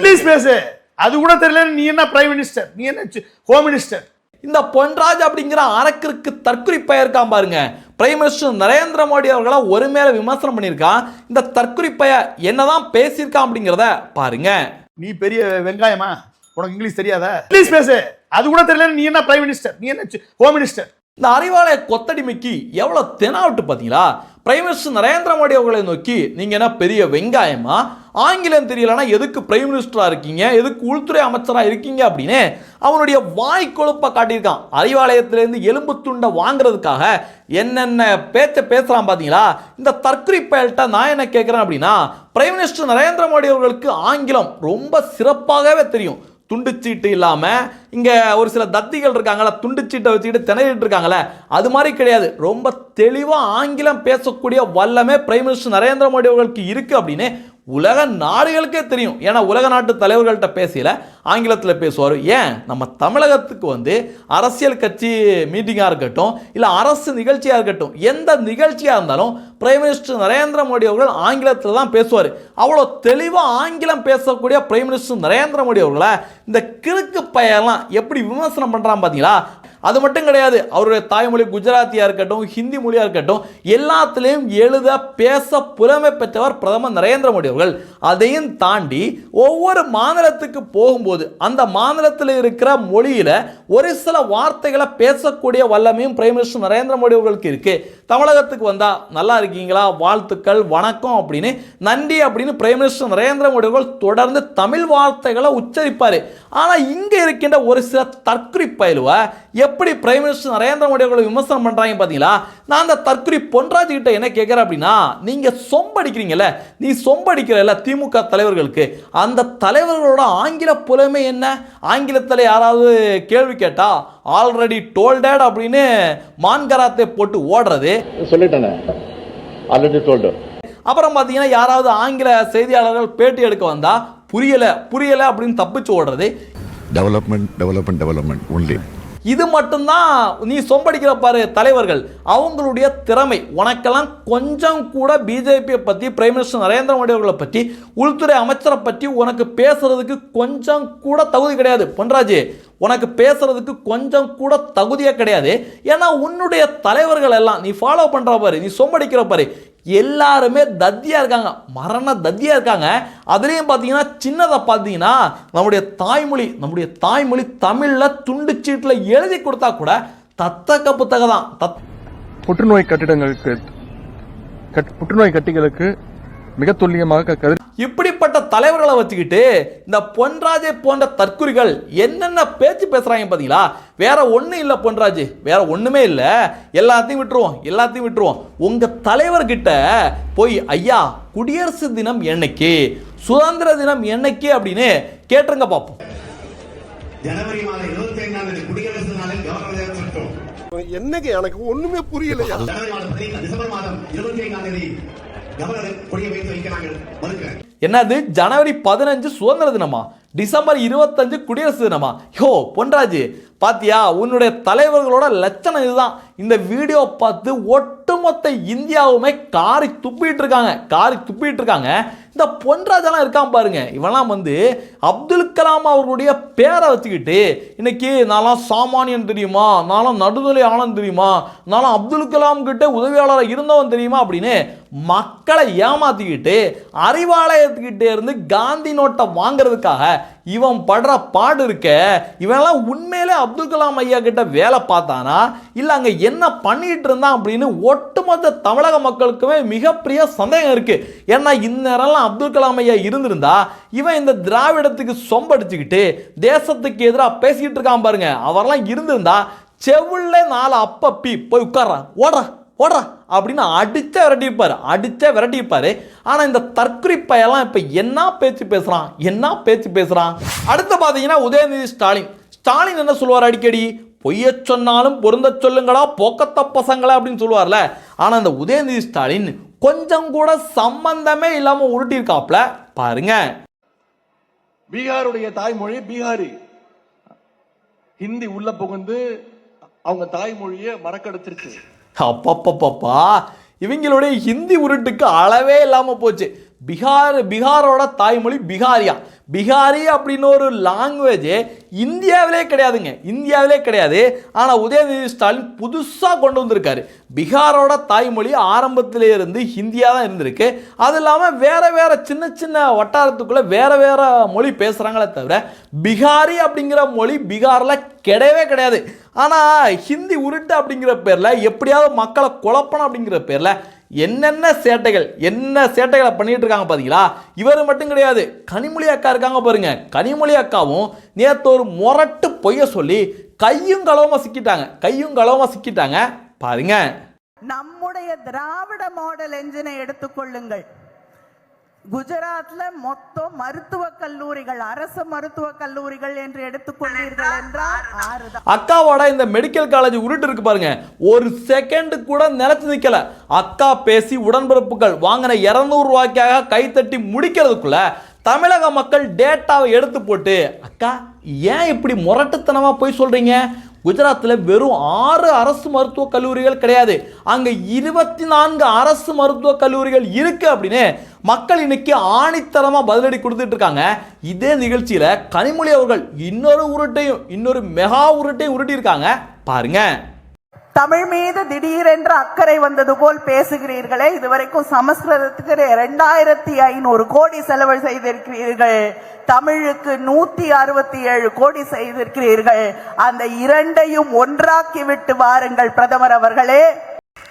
Please பேசு. அது கூட தெரியல நீ என்ன பிரைம் மினிஸ்டர் நீ என்ன ஹோம் மினிஸ்டர் இந்த பொன்ராஜ் அப்படிங்கிற அரக்கிற்கு தற்குறி பெயர்க்கான் பாருங்க. பிரைம் மினிஸ்டர் நரேந்திர மோடி அவர்களா ஒரு மேல விமர்சனம் பண்ணியிருக்கான். இந்த தற்குறி பெய என்னதான் பேசியிருக்கான் அப்படிங்கிறத பாருங்க. நீ பெரிய வெங்காயமா? உனக்கு இங்கிலீஷ் தெரியாதா? ப்ளீஸ் பேசு. அது கூட தெரியல நீ என்ன பிரைம் மினிஸ்டர் நீ என்ன ஹோம் மினிஸ்டர் இந்த அறிவாலய கொத்தடிமைக்கு எவ்வளவு தெனாவட்டு பார்த்தீங்களா பிரைம் மினிஸ்டர் நரேந்திர மோடி அவர்களை நோக்கி நீங்க என்ன பெரிய வெங்காயமா? ஆங்கிலம் தெரியலனா எதுக்கு பிரைம் மினிஸ்டராக இருக்கீங்க? எதுக்கு உள்துறை அமைச்சராக இருக்கீங்க அப்படின்னு அவனுடைய வாய் கொழுப்பை காட்டியிருக்கான். அறிவாலயத்திலேருந்து எலும்பு துண்டை வாங்குறதுக்காக என்னென்ன பேச்சை பேசுகிறான் பார்த்தீங்களா இந்த தற்கொலை பயல்கிட்ட நான் என்ன கேட்குறேன் அப்படின்னா பிரைம் மினிஸ்டர் நரேந்திர மோடி அவர்களுக்கு ஆங்கிலம் ரொம்ப சிறப்பாகவே தெரியும். துண்டுச்சீட்டு இல்லாமல் இங்கே ஒரு சில தத்திகள் இருக்காங்களா துண்டுச்சீட்டை வச்சுக்கிட்டு திணறிட்டு இருக்காங்களே அது மாதிரி கிடையாது. ரொம்ப தெளிவாக ஆங்கிலம் பேசக்கூடிய வல்லமே பிரைம் மினிஸ்டர் நரேந்திர மோடி அவர்களுக்கு இருக்குது அப்படின்னு உலக நாடுகளுக்கே தெரியும். ஏன்னா உலக நாட்டு தலைவர்கள்ட்ட பேசல ஆங்கிலத்தில் பேசுவார். ஏன்? நம்ம தமிழகத்துக்கு வந்து அரசியல் கட்சி மீட்டிங்காக இருக்கட்டும் இல்லை அரசு நிகழ்ச்சியாக இருக்கட்டும் எந்த நிகழ்ச்சியாக இருந்தாலும் பிரைம் மினிஸ்டர் நரேந்திர மோடி அவர்கள் ஆங்கிலத்தில் தான் பேசுவார். அவ்வளோ தெளிவாக ஆங்கிலம் பேசக்கூடிய பிரைம் மினிஸ்டர் நரேந்திர மோடி அவர்களை இந்த கிறுக்கு பையெல்லாம் எப்படி விமர்சனம் பண்ணுறான் பார்த்தீங்களா அது மட்டும் கிடையாது அவருடைய தாய்மொழி குஜராத்தியாக இருக்கட்டும் ஹிந்தி மொழியாக இருக்கட்டும் எல்லாத்துலேயும் எழுத பேச புலமை பெற்றவர் பிரதமர் நரேந்திர மோடி அவர்கள். அதையும் தாண்டி ஒவ்வொரு மாநிலத்துக்கு போகும்போது அந்த மாநிலத்தில் இருக்கிற மொழியில் ஒரு சில வார்த்தைகளை பேசக்கூடிய வல்லமையும் பிரைம் மினிஸ்டர் நரேந்திர மோடி அவர்களுக்கு இருக்குது தமிழகத்துக்கு வந்தால் நல்லா இருக்கீங்களா? வாழ்த்துக்கள் வணக்கம் அப்படின்னு நன்றி அப்படின்னு பிரைம் மினிஸ்டர் நரேந்திர மோடி அவர்கள் தொடர்ந்து தமிழ் வார்த்தைகளை உச்சரிப்பார். ஆனால் இங்கே இருக்கின்ற ஒரு சில தற்குறி பயிலுவை எப்படி பிரைம் மினிஸ்டர் நரேந்திர மோடி அவர்களை விமர்சனம் பண்ணுறாங்க பார்த்தீங்களா நான் அந்த தற்குறி பொன்ராஜ் கிட்ட என்ன கேட்குறேன் அப்படின்னா நீங்கள் சொம்படிக்கிறீங்கல்ல நீ சொம்படிக்கிறல்ல திமுக தலைவர்களுக்கு அந்த தலைவர்களோட ஆங்கில புலமை என்ன? ஆங்கிலத்தில் யாராவது கேள்வி கேட்டால் ஆல்ரெடி டோல்டட் அப்படின்னு மான்கராத்தை போட்டு ஓடுறது. சொல்லிட்டேனே. ஆல்ரெடி டோல்டு அப்புறம் பார்த்தீங்கன்னா யாராவது ஆங்கில செய்தியாளர்கள் பேட்டி எடுக்க வந்தா புரியல புரியல அப்படின்னு தப்பிச்சு ஓடுறது. Development, development, development only. இது மட்டும்தான் நீ சொம்படிக்கிற பாரு தலைவர்கள். அவங்களுடைய திறமை. உனக்கெல்லாம் கொஞ்சம் கூட பிஜேபியை பற்றி பிரைம் மினிஸ்டர் நரேந்திர மோடி அவர்களை பற்றி உள்துறை அமைச்சரை பற்றி உனக்கு பேசுறதுக்கு கொஞ்சம் கூட தகுதி கிடையாது. பொன்ராஜ் உனக்கு பேசுறதுக்கு கொஞ்சம் கூட தகுதியே கிடையாது. ஏன்னா உன்னுடைய தலைவர்கள் எல்லாம் நீ ஃபாலோ பண்ணுற பாரு நீ சொம்படிக்கிற பாரு எல்லாருமே தத்தியாக இருக்காங்க. மரண தத்தியாக இருக்காங்க. அதுலேயும் பார்த்தீங்கன்னா சின்னதை பார்த்தீங்கன்னா நம்முடைய தாய்மொழி நம்முடைய தாய்மொழி தமிழில் துண்டுச்சீட்டில் எழுதி கொடுத்தா கூட தத்தக்க புத்தகம் தான் தத் புற்றுநோய் கட்டிடங்களுக்கு கட்- புற்றுநோய் கட்டிகளுக்கு மிக துல்லியமாக கரு இப்படிப்பட்ட தலைவர்களை வச்சுக்கிட்டு இந்த பொன்ராஜை போன்ற தற்குறிகள் என்னென்ன பேச்சு பேசுறாங்க பார்த்தீங்களா வேற ஒன்றும் இல்லை பொன்ராஜ். வேற ஒன்றுமே இல்லை. எல்லாத்தையும் விட்டுருவோம் எல்லாத்தையும் விட்டுருவோம். உங்க தலைவர்கிட்ட போய் ஐயா குடியரசு தினம் என்னைக்கு? சுதந்திர தினம் என்னைக்கு? அப்படின்னு கேட்டுருங்க பார்ப்போம் ஜனவரி மாதம் இருபத்தி ஐந்தாம் தேதி குடியரசு நாளில் கவர்னர் பெற்றோம் என்னங்க எனக்கு ஒண்ணுமே புரியலையா? ஜனவரி மாதம் பதினைந்து டிசம்பர் மாதம் இருபத்தி ஐந்தாம் தேதி கவர்னர் கொடியை வைத்து வைக்க நாங்கள் மறுக்கிறேன் என்னது? ஜனவரி பதினஞ்சு சுதந்திர தினமா? டிசம்பர் இருபத்தஞ்சு குடியரசு தினமா? யோ பொன்ராஜ் பாத்தியா உன்னுடைய தலைவர்களோட லட்சணம் இதுதான். இந்த வீடியோ பார்த்து ஒட்டுமொத்த இந்தியாவுமே காரி துப்பிட்டு இருக்காங்க. காரி துப்பிட்டு இருக்காங்க. இந்த பொன்ராஜெல்லாம் இருக்கான் பாருங்க. இவெல்லாம் வந்து அப்துல் கலாம் அவர்களுடைய பேரை வச்சுக்கிட்டு இன்னைக்கு நான்லாம் சாமானியன் தெரியுமா? நான்லாம் நடுநிலை ஆனந்த் தெரியுமா? நான்லாம் அப்துல் கலாம் கிட்ட உதவியாளராக இருந்தவன் தெரியுமா அப்படின்னு மக்களை ஏமாத்திக்கிட்டு அறிவாலயத்துக்கிட்டே இருந்து காந்தி நோட்டை வாங்குறதுக்காக இவன் படுற பாடு இருக்க இவன்லாம் உண்மையிலே அப்துல் கலாம் ஐயா கிட்ட வேலை பார்த்தானா? இல்லை அங்கே என்ன பண்ணிட்டு இருந்தான் அப்படின்னு ஒட்டுமொத்த தமிழக மக்களுக்குமே மிகப்பெரிய சந்தேகம் இருக்கு. ஏன்னா இந்நேரம்லாம் அப்துல் கலாம் ஐயா இருந்திருந்தா இவன் இந்த திராவிடத்துக்கு சொம்படிச்சுக்கிட்டு தேசத்துக்கு எதிராக பேசிக்கிட்டு இருக்கான் பாருங்க. அவரெல்லாம் இருந்திருந்தா செவுள்ள நாலு அப்பப்பி போய் உட்கார்றா. ஓடுறா ஓடுறா அப்படின்னு அடித்த விரட்டியிருப்பார். அடித்த விரட்டிப்பார் ஆனால் இந்த தற்கொலை பையெல்லாம் இப்போ என்ன பேச்சு பேசுகிறான் என்ன பேச்சு பேசுகிறான் அடுத்து பார்த்தீங்கன்னா உதயநிதி ஸ்டாலின். ஸ்டாலின் என்ன சொல்லுவார் அடிக்கடி? பொய்ய சொன்னாலும் பொருந்த சொல்லுங்களா போக்கத்த பசங்களா அப்படின்னு சொல்லுவார்ல. ஆனால் இந்த உதயநிதி ஸ்டாலின் கொஞ்சம் கூட சம்பந்தமே இல்லாமல் உருட்டியிருக்காப்ல பாருங்க. பீகாருடைய தாய்மொழி பீகாரி. ஹிந்தி உள்ள புகுந்து அவங்க தாய்மொழியை மறக்கடிச்சிருச்சு. அப்பப்பப்பப்பா. இவங்களுடைய ஹிந்தி உருட்டுக்கு அளவே இல்லாமல் போச்சு. பீகார் பீகாரோட தாய்மொழி பிகாரியா. பிகாரி அப்படின்னு ஒரு லாங்குவேஜ் இந்தியாவிலே கிடையாதுங்க. இந்தியாவிலே கிடையாது. ஆனால் உதயநிதி ஸ்டாலின் புதுசாக கொண்டு வந்திருக்காரு. பீகாரோட தாய்மொழி ஆரம்பத்திலே இருந்து ஹிந்தியாக தான் இருந்திருக்கு. அது இல்லாமல் வேறு வேறு சின்ன சின்ன வட்டாரத்துக்குள்ளே வேறு வேறு மொழி பேசுகிறாங்களே தவிர பிகாரி அப்படிங்கிற மொழி பீகாரில் கிடையவே கிடையாது. ஆனால் ஹிந்தி உருட்டு அப்படிங்கிற பேரில் எப்படியாவது மக்களை குழப்பணும் அப்படிங்கிற பேரில் என்னென்ன சேட்டைகள் என்ன சேட்டைகளை பண்ணிட்டு இருக்காங்க பாத்தீங்களா? இவர் மட்டும் கிடையாது கனிமொழி அக்கா இருக்காங்க பாருங்க. கனிமொழி அக்காவும் நேற்று ஒரு முரட்டு பொய்ய சொல்லி கையும் களவுமா சிக்கிட்டாங்க. கையும் களவுமா சிக்கிட்டாங்க. பாருங்க. நம்முடைய திராவிட மாடல் என்ஜினை எடுத்துக்கொள்ளுங்கள் குஜராத்ல மொத்தம் மருத்துவ கல்லூரிகள் அரசு மருத்துவ கல்லூரிகள் என்று எடுத்துக்கொண்டீர்கள் என்றால் அக்காவோட இந்த மெடிக்கல் காலேஜ் உருட்டு இருக்கு பாருங்க. ஒரு செகண்ட் கூட நிலைச்சு நிக்கல. அக்கா பேசி உடன்பிறப்புகள் வாங்கின இருநூறு ரூபாய்க்காக கைத்தட்டி முடிக்கிறதுக்குள்ள தமிழக மக்கள் டேட்டாவை எடுத்து போட்டு அக்கா ஏன் இப்படி முரட்டுத்தனமா போய் சொல்றீங்க? குஜராத்தில் வெறும் ஆறு அரசு மருத்துவக் கல்லூரிகள் கிடையாது. அங்கே இருபத்தி நான்கு அரசு மருத்துவக் கல்லூரிகள் இருக்கு அப்படின்னு மக்கள் இன்னைக்கு ஆணித்தரமாக பதிலடி கொடுத்துட்டு இருக்காங்க இதே நிகழ்ச்சியில் கனிமொழி அவர்கள் இன்னொரு உருட்டையும் இன்னொரு மெகா உருட்டையும் உருட்டியிருக்காங்க. பாருங்கள் தமிழ் மீது திடீரென்று அக்கறை வந்தது போல் பேசுகிறீர்களே இதுவரைக்கும் சமஸ்கிருதத்துக்கு இரண்டாயிரத்தி ஐநூறு கோடி செலவு செய்திருக்கிறீர்கள். தமிழுக்கு நூத்தி அறுபத்தி ஏழு கோடி செய்திருக்கிறீர்கள். அந்த இரண்டையும் ஒன்றாக்கி விட்டு வாருங்கள் பிரதமர் அவர்களே.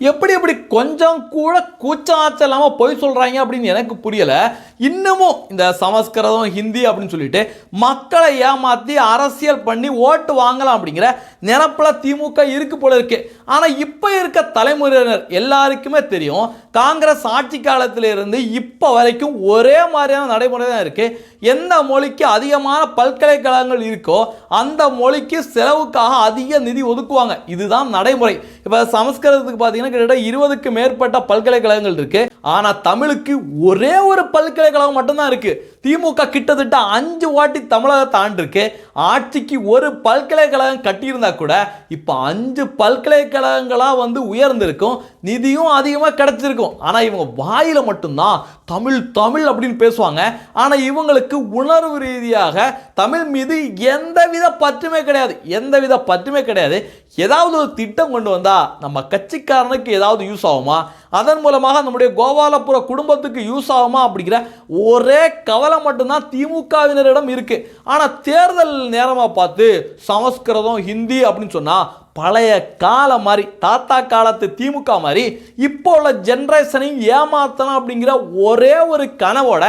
எப்படி எப்படி கொஞ்சம் கூட கூச்சாச்சம் இல்லாமல் பொய் சொல்கிறாங்க அப்படின்னு எனக்கு புரியலை. இன்னமும் இந்த சமஸ்கிருதம் ஹிந்தி அப்படின்னு சொல்லிட்டு மக்களை ஏமாற்றி அரசியல் பண்ணி ஓட்டு வாங்கலாம் அப்படிங்கிற நினப்பில் திமுக இருக்கு போல இருக்கு. ஆனால் இப்போ இருக்க தலைமுறையினர் எல்லாருக்குமே தெரியும் காங்கிரஸ் ஆட்சி காலத்திலிருந்து இப்போ வரைக்கும் ஒரே மாதிரியான நடைமுறை தான் இருக்குது எந்த மொழிக்கு அதிகமான பல்கலைக்கழகங்கள் இருக்கோ அந்த மொழிக்கு செலவுக்காக அதிக நிதி ஒதுக்குவாங்க. இதுதான் நடைமுறை. இப்போ சமஸ்கிருதத்துக்கு பார்த்தீங்கன்னா கிட்டத்தட்ட இருபதுக்கு மேற்பட்ட பல்கலைக்கழகங்கள் இருக்கு. ஆனால் தமிழுக்கு ஒரே ஒரு பல்கலைக்கழகம் மட்டும்தான் இருக்குது திமுக கிட்டத்தட்ட அஞ்சு வாட்டி தமிழகத்தை ஆண்டிருக்கு. ஆட்சிக்கு ஒரு பல்கலைக்கழகம் கட்டியிருந்தா கூட இப்போ அஞ்சு பல்கலைக்கழகங்களாக வந்து உயர்ந்திருக்கும். நிதியும் அதிகமாக கிடைச்சிருக்கும். ஆனால் இவங்க வாயில் மட்டும்தான் தமிழ் தமிழ் அப்படின்னு பேசுவாங்க. ஆனால் இவங்களுக்கு உணர்வு ரீதியாக தமிழ் மீது எந்தவித பற்றுமே கிடையாது. எந்தவித பற்றுமே கிடையாது. ஏதாவது ஒரு திட்டம் கொண்டு வந்தால் நம்ம கட்சிக்காரனுக்கு ஏதாவது யூஸ் ஆகுமா? அதன் மூலமாக நம்முடைய கோபாலபுர குடும்பத்துக்கு யூஸ் ஆகுமா அப்படிங்கிற ஒரே கவலை மட்டும்தான் திமுகவினரிடம் இருக்குது ஆனால் தேர்தல் நேரமாக பார்த்து சமஸ்கிருதம் ஹிந்தி அப்படின்னு சொன்னால் பழைய காலம் மாதிரி தாத்தா காலத்து திமுக மாதிரி இப்போ உள்ள ஜென்ரேஷனையும் ஏமாத்தலாம் அப்படிங்கிற ஒரே ஒரு கனவோட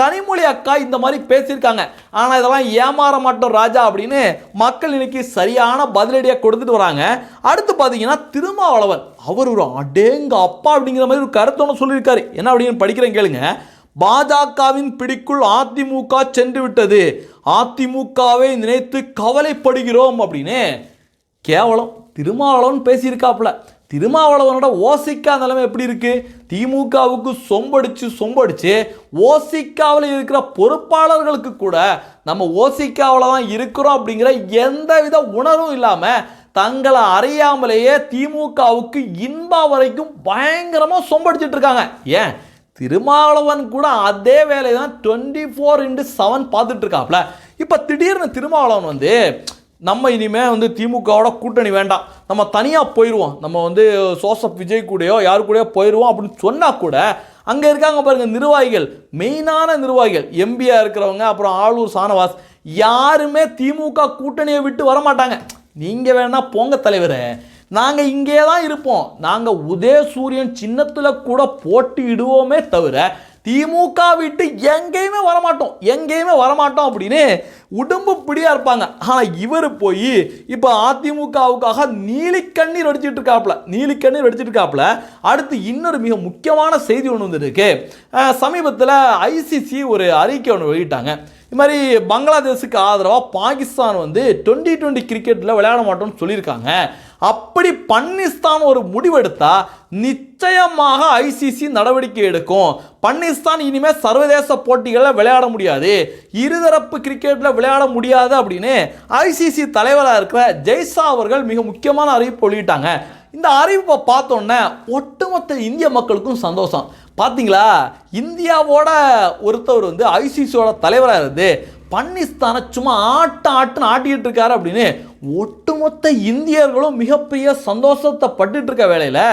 கனிமொழி அக்கா இந்த மாதிரி பேசியிருக்காங்க. ஆனால் இதெல்லாம் ஏமாற மாட்டோம் ராஜா அப்படின்னு மக்கள் இன்னைக்கு சரியான பதிலடியாக கொடுத்துட்டு வராங்க. அடுத்து பார்த்தீங்கன்னா திருமாவளவன். அவர் ஒரு அடேங்க அப்பா அப்படிங்கிற மாதிரி ஒரு கருத்து ஒன்று சொல்லியிருக்காரு. என்ன அப்படின்னு படிக்கிறேன் கேளுங்க. பாஜகவின் பிடிக்குள் அதிமுக சென்று விட்டது. அதிமுகவை நினைத்து கவலைப்படுகிறோம் அப்படின்னு கேவலம். திருமாவளவன் பேசியிருக்காப்புல. திருமாவளவனோட ஓசிக்கா நிலைமை எப்படி இருக்கு? திமுகவுக்கு சொம்படிச்சு சொம்படிச்சு ஓசிக்காவில் இருக்கிற பொறுப்பாளர்களுக்கு கூட நம்ம ஓசிக்காவில் தான் இருக்கிறோம் அப்படிங்கிற எந்தவித உணர்வும் இல்லாமல் தங்களை அறியாமலேயே திமுகவுக்கு இன்பா வரைக்கும் பயங்கரமாக சொம்படிச்சிட்டு இருக்காங்க. ஏன்? திருமாவளவன் கூட அதே வேலையை தான் டுவெண்ட்டி ஃபோர் இன்ட்டு செவன் பார்த்துட்டு இருக்காப்ல இப்போ திடீர்னு திருமாவளவன் வந்து நம்ம இனிமே வந்து திமுகவோட கூட்டணி வேண்டாம். நம்ம தனியாக போயிடுவோம் நம்ம வந்து சோசப் விஜய் கூடயோ யாரு கூடயோ போயிடுவோம் அப்படின்னு சொன்னால் கூட அங்கே இருக்காங்க பாருங்கள் நிர்வாகிகள். மெயினான நிர்வாகிகள். எம்பியாக இருக்கிறவங்க அப்புறம் ஆளூர் சானவாஸ் யாருமே திமுக கூட்டணியை விட்டு வர மாட்டாங்க நீங்கள் வேணால் போங்க தலைவரே. நாங்கள் இங்கே தான் இருப்போம். நாங்கள் உதயசூரியன் சின்னத்தில் கூட போட்டியிடுவோமே தவிர திமுக விட்டு எங்கேயுமே வரமாட்டோம். எங்கேயுமே வரமாட்டோம் அப்படின்னு உடம்பு பிடியா இருப்பாங்க. ஆனால் இவர் போய் இப்போ அதிமுகவுக்காக நீலிக்கண்ணீர் அடிச்சிட்டு இருக்காப்புல. நீலிக்கண்ணீர் அடிச்சிட்டு இருக்காப்புல. அடுத்து இன்னொரு மிக முக்கியமான செய்தி ஒன்று வந்துருக்கு சமீபத்தில் ஐசிசி ஒரு அறிக்கை ஒன்று வெளியிட்டாங்க. இது மாதிரி பங்களாதேஷுக்கு ஆதரவாக பாகிஸ்தான் வந்து டுவெண்ட்டி டுவெண்ட்டி கிரிக்கெட்டில் விளையாட மாட்டோம்னு சொல்லியிருக்காங்க. அப்படி பன்னிஸ்தான் ஒரு முடிவெடுத்தா நிச்சயமாக ஐசிசி நடவடிக்கை எடுக்கும். பன்னிஸ்தான் இனிமேல் சர்வதேச போட்டிகளில் விளையாட முடியாது. இருதரப்பு கிரிக்கெட்டில் விளையாட முடியாது அப்படின்னு ஐசிசி தலைவராக இருக்கிற ஜெய்சா அவர்கள் மிக முக்கியமான அறிவிப்பு வெளியிட்டாங்க. இந்த அறிவிப்பை பார்த்தோன்னே ஒட்டுமொத்த இந்திய மக்களுக்கும் சந்தோஷம். பார்த்தீங்களா? இந்தியாவோட ஒருத்தவர் வந்து ஐசிசியோட தலைவராக இருந்து பன்னிஸ்தானை சும்மா ஆட்ட ஆட்டுன்னு ஆட்டிக்கிட்டு இருக்காரு அப்படின்னு ஒட்டுமொத்த இந்தியர்களும் மிகப்பெரிய சந்தோஷத்தை பட்டுட்டு இருக்க வேலையில்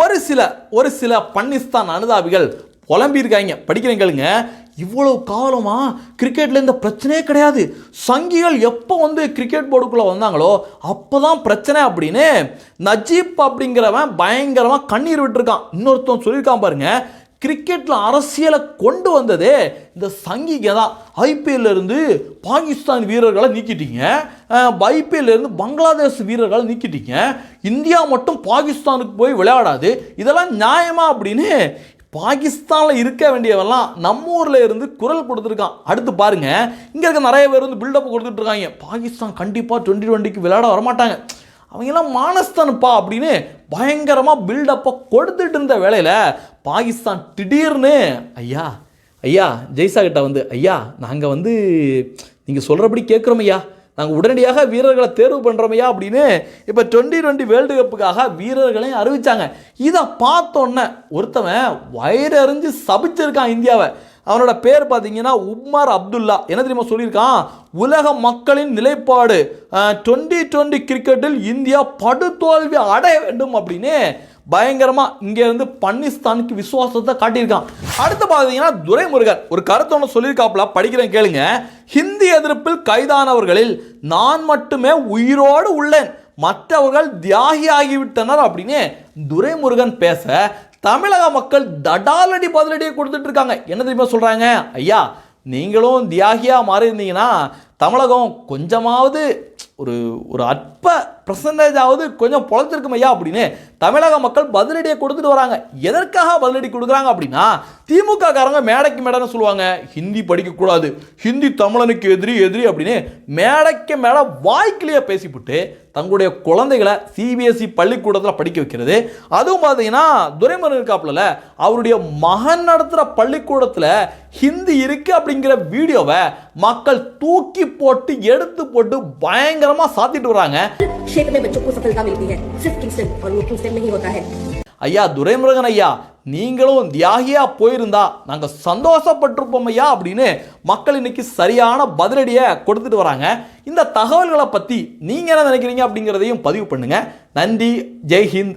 ஒரு சில ஒரு சில பன்னிஸ்தான் அனுதாபிகள் புலம்பியிருக்காங்க. படிக்கிறேன் கேளுங்க. காலமாக காலமா இந்த பிரச்சனையே கிடையாது. சங்கிகள் எப்போ வந்து கிரிக்கெட் போர்டுக்குள்ளே வந்தாங்களோ அப்போ தான் பிரச்சனை அப்படின்னு நஜீப் அப்படிங்கிறவன் பயங்கரமாக கண்ணீர் விட்டுருக்கான். இன்னொருத்தன் சொல்லியிருக்கான் பாருங்கள் கிரிக்கெட்டில் அரசியலை கொண்டு வந்ததே இந்த சங்கிகை தான். ஐபிஎல்லேருந்து பாகிஸ்தான் வீரர்களை நீக்கிட்டீங்க. ஐபிஎல்லேருந்து பங்களாதேஷ் வீரர்களை நீக்கிட்டீங்க. இந்தியா மட்டும் பாகிஸ்தானுக்கு போய் விளையாடாது. இதெல்லாம் நியாயமா அப்படின்னு பாகிஸ்தானில் இருக்க வேண்டியவெல்லாம் நம்ம ஊரில் இருந்து குரல் கொடுத்துருக்கான். அடுத்து பாருங்க. இங்கே இருக்க நிறைய பேர் வந்து பில்டப் கொடுத்துட்டு இருக்காங்க. பாகிஸ்தான் கண்டிப்பாக டுவெண்ட்டி டுவெண்ட்டிக்கு விளையாட வரமாட்டாங்க. அவங்கெல்லாம் மானஸ்தானுப்பா அப்படின்னு பயங்கரமாக பில்டப்பை கொடுத்துட்டு இருந்த வேலையில் பாகிஸ்தான் திடீர்னு ஐயா ஐயா ஜெய்சா கிட்ட வந்து ஐயா நாங்கள் வந்து நீங்கள் சொல்கிறபடி கேட்குறோம் ஐயா. நாங்கள் உடனடியாக வீரர்களை தேர்வு பண்ணுறோமையா அப்படின்னு இப்போ டுவெண்ட்டி டுவெண்ட்டி வேர்ல்டு கப்புக்காக வீரர்களையும் அறிவித்தாங்க இதை பார்த்தோன்னே ஒருத்தவன் வயிறறிஞ்சு சபிச்சிருக்கான் இந்தியாவை. அவனோட பேர் பார்த்தீங்கன்னா உம்மர் அப்துல்லா. என்ன தெரியுமா சொல்லியிருக்கான்? உலக மக்களின் நிலைப்பாடு டுவெண்ட்டி டுவெண்ட்டி கிரிக்கெட்டில் இந்தியா படுதோல்வி அடைய வேண்டும் அப்படின்னு பயங்கரமாக இங்கேருந்து பன்னிஸ்தானுக்கு விசுவாசத்தை காட்டியிருக்கான். அடுத்து பார்த்தீங்கன்னா துரைமுருகன். ஒரு கருத்து ஒன்று சொல்லியிருக்காப்புல படிக்கிறேன் கேளுங்க. ஹிந்தி எதிர்ப்பில் கைதானவர்களில் நான் மட்டுமே உயிரோடு உள்ளேன். மற்றவர்கள் தியாகி ஆகிவிட்டனர் அப்படின்னு துரைமுருகன் பேச தமிழக மக்கள் தடாலடி பதிலடியை கொடுத்துட்டு இருக்காங்க. என்ன தெரியுமா சொல்கிறாங்க ஐயா நீங்களும் தியாகியாக மாறி இருந்தீங்கன்னா தமிழகம் கொஞ்சமாவது ஒரு ஒரு அற்ப பர்சன்டேஜாவது கொஞ்சம் பொழைச்சிருக்கும் ஐயா அப்படின்னு தமிழக மக்கள் பதிலடியை கொடுத்துட்டு வராங்க. எதற்காக பதிலடி கொடுக்குறாங்க அப்படின்னா திமுக காரங்க மேடைக்கு மேடைன்னு சொல்லுவாங்க. ஹிந்தி படிக்கக்கூடாது. ஹிந்தி தமிழனுக்கு எதிரி எதிரி அப்படின்னு மேடைக்கு மேடை வாய்க்கிலேயே பேசிவிட்டு தங்களுடைய குழந்தைகளை சிபிஎஸ்சி பள்ளிக்கூடத்தில் படிக்க வைக்கிறது. அதுவும் பார்த்தீங்கன்னா துரைமுருகன் இருக்காப்புல அவருடைய மகன் நடத்துகிற பள்ளிக்கூடத்தில் ஹிந்தி இருக்குது அப்படிங்கிற வீடியோவை மக்கள் தூக்கி தூக்கி போட்டு எடுத்து போட்டு பயங்கரமா சாத்திட்டு வராங்க. ஐயா துரைமுருகன் ஐயா நீங்களும் தியாகியா போயிருந்தா நாங்க சந்தோஷப்பட்டிருப்போம் ஐயா அப்படின்னு மக்கள் இன்னைக்கு சரியான பதிலடியை கொடுத்துட்டு வராங்க. இந்த தகவல்களை பத்தி நீங்க என்ன நினைக்கிறீங்க அப்படிங்கிறதையும் பதிவு பண்ணுங்க. நன்றி ஜெய்ஹிந்த்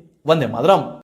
வந்தே மாதிரம்.